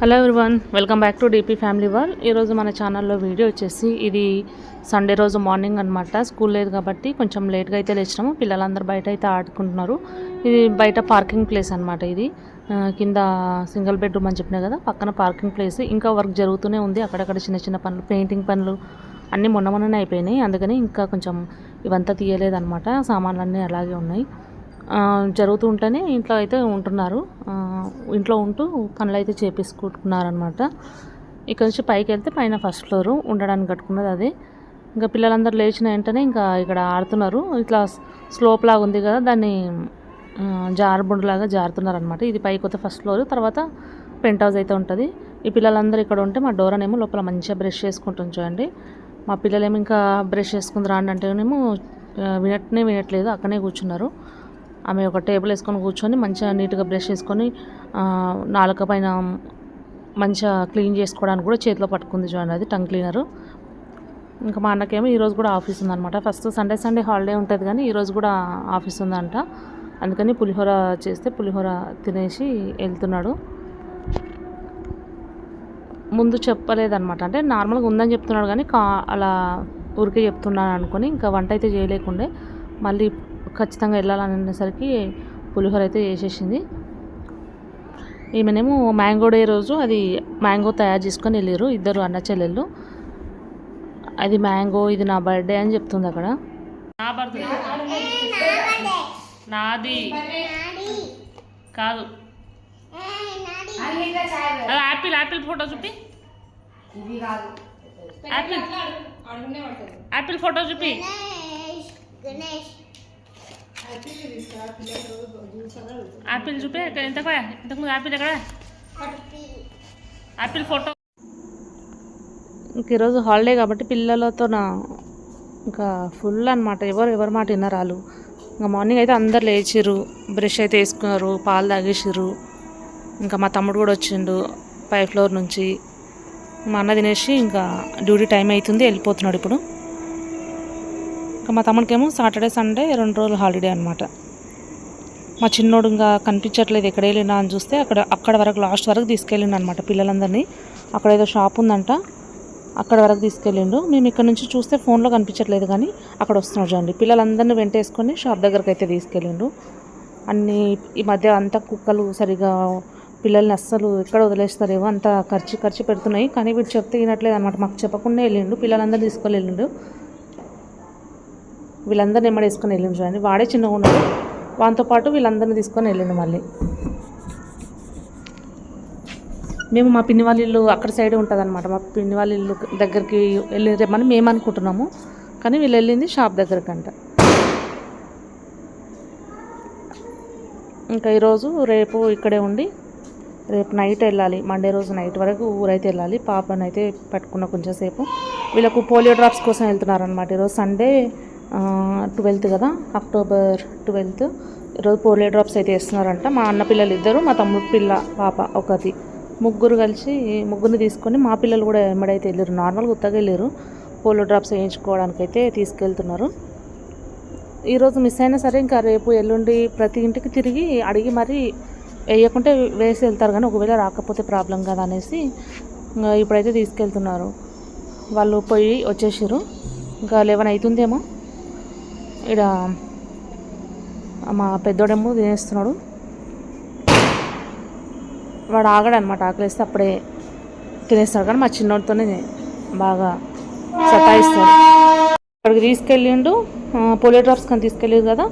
Hello everyone welcome back to DP family wall ఈరోజు మన ఛానల్లో వీడియో వచ్చేసి ఇది సండే రోజు మార్నింగ్ అనమాట స్కూల్ లేదు కాబట్టి కొంచెం లేట్గా అయితే లేచినాము. పిల్లలందరూ బయట అయితే ఆడుకుంటున్నారు. ఇది బయట పార్కింగ్ ప్లేస్ అనమాట ఇది. కింద సింగిల్ బెడ్రూమ్ అని చెప్పినా కదా పక్కన పార్కింగ్ ప్లేస్ ఇంకా వర్క్ జరుగుతూనే ఉంది. అక్కడక్కడ చిన్న చిన్న పనులు పెయింటింగ్ పనులు అన్నీ మొన్న మొన్ననే అయిపోయినాయి. అందుకని ఇంకా కొంచెం ఇవంతా తీయలేదన్నమాట. సామాన్లన్నీ అలాగే ఉన్నాయి. జరుగుతూ ఉంటేనే ఇంట్లో అయితే ఉంటున్నారు. ఇంట్లో ఉంటూ పనులు అయితే చేపించుకుంటున్నారనమాట ఇక్కడ నుంచి పైకి వెళ్తే పైన ఫస్ట్ ఫ్లోరు ఉండడానికి కట్టుకున్నది అది. ఇంకా పిల్లలందరూ లేచిన వెంటనే ఇంకా ఇక్కడ ఆడుతున్నారు. ఇట్లా స్లోప్ లాగా ఉంది కదా దాన్ని జారుబుండులాగా జారుతున్నారనమాట జారుతున్నారు అనమాట ఇది పైకి వస్తే ఫస్ట్ ఫ్లోర్ తర్వాత పెంట్ హౌస్ అయితే ఉంటుంది. ఈ పిల్లలందరూ ఇక్కడ ఉంటే మా డోరానేమో లోపల మంచిగా బ్రష్ చేసుకుంటుంది చూడండి. మా పిల్లలేమో ఇంకా బ్రష్ చేసుకుంది రాండి అంటేనేమో వినట్నే వినట్లేదు అక్కడనే కూర్చున్నారు. ఆమె ఒక టేబుల్ వేసుకొని కూర్చొని మంచిగా నీట్గా బ్రష్ చేసుకొని నాలుక పైన మంచిగా క్లీన్ చేసుకోవడానికి కూడా చేతిలో పట్టుకుంది చూడండి అది టంగ్ క్లీనరు. ఇంకా మా అన్నకేమో ఈరోజు కూడా ఆఫీస్ ఉందన్నమాట. ఫస్ట్ సండే సండే హాలిడే ఉంటుంది కానీ ఈరోజు కూడా ఆఫీస్ ఉందంట. అందుకని పులిహోర చేస్తే పులిహోర తినేసి వెళ్తున్నాడు. ముందు చెప్పలేదన్నమాట. అంటే నార్మల్గా ఉందని చెప్తున్నాడు కానీ కా అలా ఊరికే చెప్తున్నాను అనుకొని ఇంకా వంట అయితే చేయలేకుండే. మళ్ళీ ఖచ్చితంగా వెళ్ళాలనేసరికి పులిహోర అయితే చేసేసింది. ఈమెనేమో మ్యాంగో డే రోజు అది మ్యాంగో తయారు చేసుకొని వెళ్ళారు ఇద్దరు అన్న చెల్లెళ్ళు. అది మ్యాంగో ఇది నా బర్త్డే అని చెప్తుంది అక్కడ. నా బర్త్డే? నాది. కాదు. యాపిల్ యాపిల్ ఫోటో చూపి. యాపిల్. యాపిల్ ఫోటో చూపి. ఆపిల్ చూపే ఇక్కడ ఇంతకు ఇంతకుముందు ఆపిల్ ఎక్కడ? Apple photo. ఇంక ఈరోజు హాలిడే కాబట్టి పిల్లలతో నా ఇంకా ఫుల్ అనమాట ఎవరు ఎవరి మాట విన్నారు వాళ్ళు ఇంకా మార్నింగ్ అయితే అందరు లేచిర్రు. బ్రష్ అయితే వేసుకున్నారు పాలు తాగేసిర్రు. ఇంకా మా తమ్ముడు కూడా వచ్చిండు పై ఫ్లోర్ నుంచి. మా అన్న తినేసి ఇంకా డ్యూటీ టైం అవుతుంది వెళ్ళిపోతున్నాడు ఇప్పుడు. మా తమ్ముడికేమో సాటర్డే సండే రెండు రోజులు హాలిడే అనమాట మా చిన్నోడు ఇంకా కనిపించట్లేదు ఎక్కడ వెళ్ళినా అని చూస్తే అక్కడ అక్కడ వరకు లాస్ట్ వరకు తీసుకెళ్ళిండు అనమాట పిల్లలందరినీ. అక్కడ ఏదో షాప్ ఉందంట అక్కడ వరకు తీసుకెళ్ళిండు. మేము ఇక్కడ నుంచి చూస్తే ఫోన్లో కనిపించట్లేదు కానీ అక్కడ వస్తున్నాడు చూడండి. పిల్లలందరినీ వెంటేసుకొని షాప్ దగ్గరకు అయితే తీసుకెళ్ళిండు. అన్నీ ఈ మధ్య అంతా కుక్కలు సరిగా పిల్లల్ని అస్సలు ఎక్కడ వదిలేస్తారేమో అంత ఖర్చు ఖర్చు పెడుతున్నాయి. కానీ వీడు చెప్తే వినట్లేదు అనమాట మాకు చెప్పకుండా వెళ్ళిండు పిల్లలందరూ తీసుకొని వెళ్ళిండు వీళ్ళందరిని ఎమ్మడి వేసుకొని వెళ్ళిండు చూడండి. వాడే చిన్నగా ఉన్నాడు. వానితో పాటు వీళ్ళందరినీ తీసుకొని వెళ్ళిండు మళ్ళీ. మేము మా పిన్ని వాళ్ళ ఇల్లు అక్కడ సైడ్ ఉంటుంది అనమాట మా పిన్ని వాళ్ళ ఇల్లు దగ్గరికి వెళ్ళిరేమని మేము అనుకుంటున్నాము కానీ వీళ్ళు వెళ్ళింది షాప్ దగ్గరకంట. ఇంకా ఈరోజు రేపు ఇక్కడే ఉండి రేపు నైట్ వెళ్ళాలి. మండే రోజు నైట్ వరకు ఊరైతే వెళ్ళాలి. పాపనైతే అయితే పట్టుకున్న కొంచెం సేపు. వీళ్ళకు పోలియో డ్రాప్స్ కోసం వెళ్తున్నారు అనమాట ఈరోజు సండే ట్వెల్త్ కదా అక్టోబర్ ట్వెల్త్ ఈరోజు పోలియో డ్రాప్స్ అయితే వేస్తున్నారంట. మా అన్న పిల్లలు ఇద్దరు మా తమ్ముడు పిల్ల పాప ఒకటి ముగ్గురు కలిసి ముగ్గురిని తీసుకొని మా పిల్లలు కూడా ఎమ్మడైతే వెళ్ళారు. నార్మల్గా ఉత్తగా వెళ్ళారు. పోలియో డ్రాప్స్ వేయించుకోవడానికి అయితే తీసుకెళ్తున్నారు. ఈరోజు మిస్ అయినా సరే ఇంకా రేపు ఎల్లుండి ప్రతి ఇంటికి తిరిగి అడిగి మరీ వేయకుంటే వేసి వెళ్తారు కానీ ఒకవేళ రాకపోతే ప్రాబ్లం కదా అనేసి ఇంకా ఇప్పుడైతే తీసుకెళ్తున్నారు. వాళ్ళు పోయి వచ్చేసారు. ఇంకా లెవెన్ అవుతుందేమో. ఇక్కడ మా పెద్దోడేమో తినేస్తున్నాడు. వాడు ఆగడు అనమాట ఆకలిస్తే అప్పుడే తినేస్తాడు. కానీ మా చిన్నోడితోనే బాగా సతాయిస్తాడు. అక్కడికి తీసుకెళ్ళిండు ఆ, పోలియో డ్రాప్స్ కానీ తీసుకెళ్ళేది కదా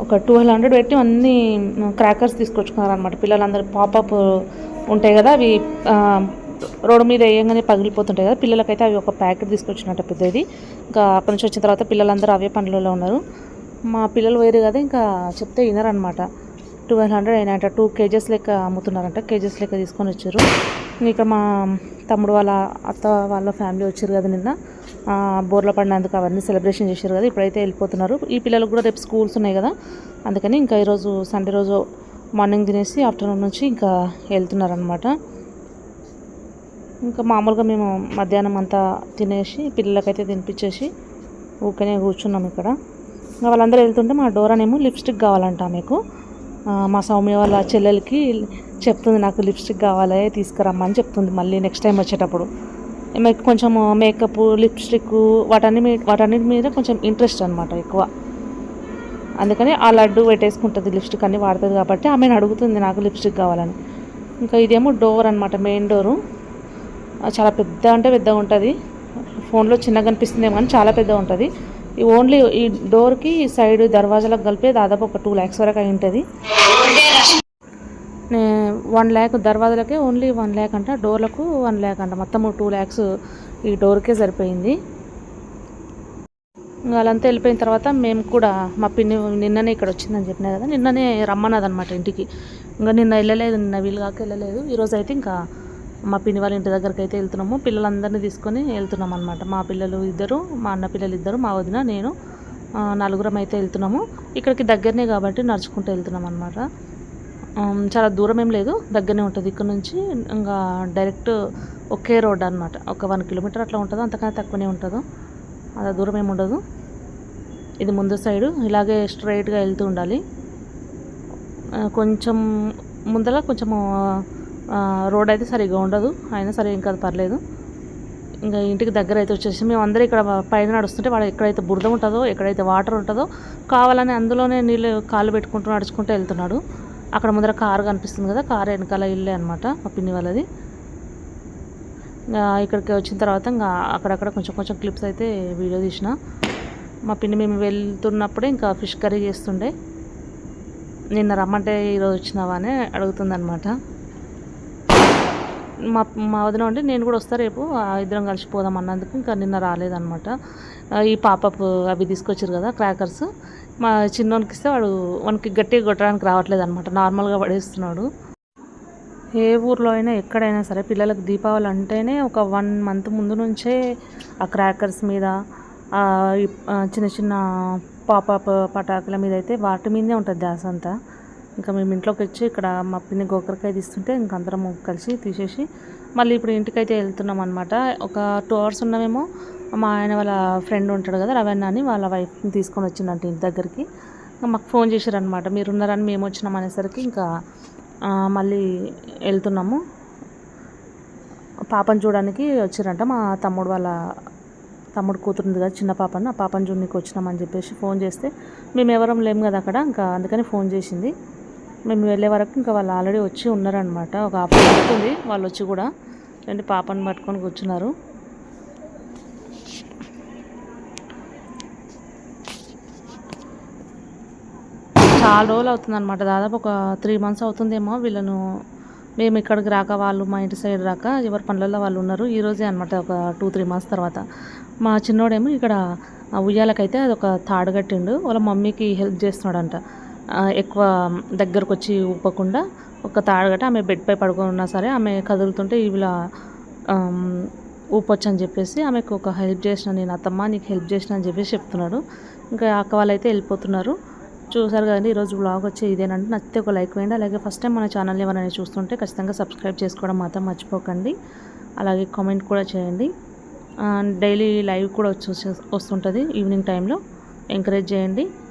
ఒక టూ హండ్రెడ్ పెట్టి అన్ని క్రాకర్స్ తీసుకొచ్చుకున్నారు అనమాట పిల్లలందరూ పాపప్ ఉంటాయి కదా అవి రోడ్డు మీద వేయంగానే పగిలిపోతుంటాయి కదా. పిల్లలకైతే అవి ఒక ప్యాకెట్ తీసుకొచ్చినట్టు పెద్దది. ఇంకా అక్కడి నుంచి వచ్చిన తర్వాత పిల్లలందరూ అవే పనులలో ఉన్నారు. మా పిల్లలు వేరు కదా ఇంకా చెప్తే వినరనమాట ట్వెల్వ్ హండ్రెడ్ అయినాయంట. టూ కేజెస్ లెక్క అమ్ముతున్నారంట. కేజెస్ లెక్క తీసుకొని వచ్చారు. ఇంకా మా తమ్ముడు వాళ్ళ అత్త వాళ్ళ ఫ్యామిలీ వచ్చారు కదా నిన్న. బోర్లో బోర్ల పడినందుకు అవన్నీ సెలబ్రేషన్ చేశారు కదా ఇప్పుడైతే వెళ్ళిపోతున్నారు. ఈ పిల్లలకు కూడా రేపు స్కూల్స్ ఉన్నాయి కదా. అందుకని ఇంకా ఈరోజు సండే రోజు మార్నింగ్ తినేసి ఆఫ్టర్నూన్ నుంచి ఇంకా వెళ్తున్నారనమాట ఇంకా మామూలుగా మేము మధ్యాహ్నం అంతా తినేసి పిల్లలకైతే తినిపించేసి ఊకనే కూర్చున్నాం ఇక్కడ. ఇంకా వాళ్ళందరూ వెళ్తుంటే మా డోరానేమో లిప్స్టిక్ కావాలంట మీకు. మా సౌమ్య వాళ్ళ చెల్లెలకి చెప్తుంది నాకు లిప్స్టిక్ కావాలి తీసుకురమ్మని చెప్తుంది మళ్ళీ నెక్స్ట్ టైం వచ్చేటప్పుడు. మీకు కొంచెం మేకప్ లిప్స్టిక్ వాటన్ని మీ- వాటన్నిటి మీద కొంచెం ఇంట్రెస్ట్ అనమాట ఎక్కువ. అందుకని ఆ లడ్డు పెట్టేసుకుంటుంది లిప్స్టిక్ అన్ని వాడుతుంది కాబట్టి ఆమెను అడుగుతుంది నాకు లిప్స్టిక్ కావాలని. ఇంకా ఇదేమో డోర్ అనమాట మెయిన్ డోరు. చాలా పెద్ద అంటే పెద్దగా ఉంటుంది. ఫోన్లో చిన్నగా కనిపిస్తుందేమో కానీ చాలా పెద్దగా ఉంటుంది. ఈ ఓన్లీ ఈ డోర్కి సైడ్ దర్వాజాలకు కలిపి దాదాపు ఒక టూ ల్యాక్స్ వరకు అయి ఉంటుంది. వన్ ల్యాక్ దర్వాజలకే ఓన్లీ వన్ ల్యాక్ అంట డోర్లకు వన్ ల్యాక్ అంట. మొత్తం టూ ల్యాక్స్ ఈ డోర్కే సరిపోయింది. వాళ్ళంతా వెళ్ళిపోయిన తర్వాత మేము కూడా మా పిన్ని నిన్ననే ఇక్కడ వచ్చిందని చెప్పినా కదా నిన్ననే రమ్మన్నది అనమాట ఇంటికి. ఇంకా నిన్న వెళ్ళలేదు నిన్న వీలు కాక వెళ్ళలేదు. ఈరోజు అయితే ఇంకా మా పిన్ని వాళ్ళ ఇంటి దగ్గరికి అయితే వెళ్తున్నాము. పిల్లలందరినీ తీసుకొని వెళ్తున్నాం అనమాట మా పిల్లలు ఇద్దరు మా అన్న పిల్లలు ఇద్దరు మా వదిన నేను నలుగురం అయితే వెళ్తున్నాము. ఇక్కడికి దగ్గరనే కాబట్టి నడుచుకుంటూ వెళ్తున్నాం అనమాట చాలా దూరం ఏం లేదు. దగ్గరనే ఉంటుంది. ఇక్కడ నుంచి ఇంకా డైరెక్ట్ ఒకే రోడ్ అనమాట ఒక వన్ కిలోమీటర్ అట్లా ఉంటుందో అంతకన్నా తక్కువనే ఉంటుందో. అది దూరం ఏమి ఉండదు. ఇది ముందు సైడు. ఇలాగే స్ట్రైట్గా వెళ్తూ ఉండాలి. కొంచెం ముందర కొంచెం రోడ్ అయితే సరిగ్గా ఉండదు. అయినా సరే ఇంకా అది పర్లేదు. ఇంకా ఇంటికి దగ్గర అయితే వచ్చేసి మేము అందరూ ఇక్కడ పైన నడుస్తుంటే వాడు ఎక్కడైతే బురద ఉంటుందో ఎక్కడైతే వాటర్ ఉంటుందో కావాలని అందులోనే నీళ్ళు కాళ్ళు పెట్టుకుంటూ నడుచుకుంటూ వెళ్తున్నాడు అక్కడ ముందర కారు కనిపిస్తుంది కదా కారు వెనకాల ఇల్లే అనమాట మా పిన్ని వాళ్ళది. ఇక్కడికి వచ్చిన తర్వాత ఇంకా అక్కడక్కడ కొంచెం కొంచెం క్లిప్స్ అయితే వీడియో తీసిన. మా పిన్ని మేము వెళ్తున్నప్పుడే ఇంకా ఫిష్ కర్రీ చేస్తుండే. నిన్న రమ్మంటే ఈరోజు వచ్చినావా? అని అడుగుతుందనమాట మా మా వదిన ఉంటే నేను కూడా వస్తా రేపు ఆ ఇద్దరం కలిసి పోదాం అన్నందుకు. ఇంకా నిన్న రాలేదనమాట ఈ పాపప్ అవి తీసుకొచ్చారు కదా క్రాకర్స్. మా చిన్నోనికి ఇస్తే వాడు వానికి గట్టిగా కొట్టడానికి రావట్లేదు అనమాట నార్మల్గా పడేస్తున్నాడు. ఏ ఊర్లో అయినా ఎక్కడైనా సరే పిల్లలకు దీపావళి అంటేనే ఒక వన్ మంత్ ముందు నుంచే ఆ క్రాకర్స్ మీద చిన్న చిన్న పాపప్ పటాకుల మీద అయితే వాటి మీదే ఉంటుంది ధ్యాస అంతా. ఇంకా మేము ఇంట్లోకి వచ్చి ఇక్కడ మా పిన్ని గోకరకాయ తీస్తుంటే ఇంక అందరం కలిసి తీసేసి మళ్ళీ ఇప్పుడు ఇంటికైతే వెళ్తున్నాం అనమాట ఒక టూ అవర్స్ ఉన్నామేమో మా ఆయన వాళ్ళ ఫ్రెండ్ ఉంటాడు కదా రవణ అని వాళ్ళ వైఫ్ని తీసుకొని వచ్చిందంట ఇంటి దగ్గరికి. ఇంకా మాకు ఫోన్ చేశారనమాట మీరు ఉన్నారని మేము వచ్చినాం అనేసరికి ఇంకా మళ్ళీ వెళ్తున్నాము. పాపను చూడడానికి వచ్చారంట మా తమ్ముడు వాళ్ళ తమ్ముడు కూతురుంది కదా చిన్న పాపను ఆ పాపను చూడడానికి వచ్చినామని చెప్పేసి ఫోన్ చేస్తే మేము ఎవరం లేము కదా అక్కడ ఇంకా అందుకని ఫోన్ చేసింది. మేము వెళ్ళే వరకు ఇంకా వాళ్ళు ఆల్రెడీ వచ్చి ఉన్నారనమాట ఒక హాఫ్ అన్ అవుతుంది. వాళ్ళు వచ్చి కూడా రెండు పాపను పట్టుకొని కూర్చున్నారు. చాలా రోజులు అవుతుంది అనమాట దాదాపు ఒక త్రీ మంత్స్ అవుతుందేమో వీళ్ళను మేము ఇక్కడికి రాక వాళ్ళు మా ఇంటి సైడ్ రాక ఎవరి పనులలో వాళ్ళు ఉన్నారు. ఈరోజే అనమాట ఒక టూ త్రీ మంత్స్ తర్వాత. మా చిన్నోడేమో ఇక్కడ ఉయ్యాలకైతే అది ఒక తాడు కట్టిండు. వాళ్ళ మమ్మీకి హెల్ప్ చేస్తున్నాడంట. ఎక్కువ దగ్గరకు వచ్చి ఊపకుండా ఒక తాడు ఆమె బెడ్ పై పడుకొని ఉన్నా సరే ఆమె కదులుతుంటే ఇలా ఊపొచ్చు అని చెప్పేసి ఆమెకు ఒక హెల్ప్ చేసిన నేను అత్తమ్మ నీకు హెల్ప్ చేసిన అని చెప్పేసి చెప్తున్నాడు. ఇంకా అక్క వాళ్ళైతే వెళ్ళిపోతున్నారు. చూసారు కదండి ఈరోజు బ్లాగ్ వచ్చి ఇదేనంటే నచ్చితే ఒక లైక్ వేయండి. అలాగే ఫస్ట్ టైం మన ఛానల్ని ఎవరైనా చూస్తుంటే ఖచ్చితంగా సబ్స్క్రైబ్ చేసుకోవడం మాత్రం మర్చిపోకండి. అలాగే కామెంట్ కూడా చేయండి. డైలీ లైవ్ కూడా వచ్చి వస్తుంటుంది ఈవినింగ్ టైంలో. ఎంకరేజ్ చేయండి.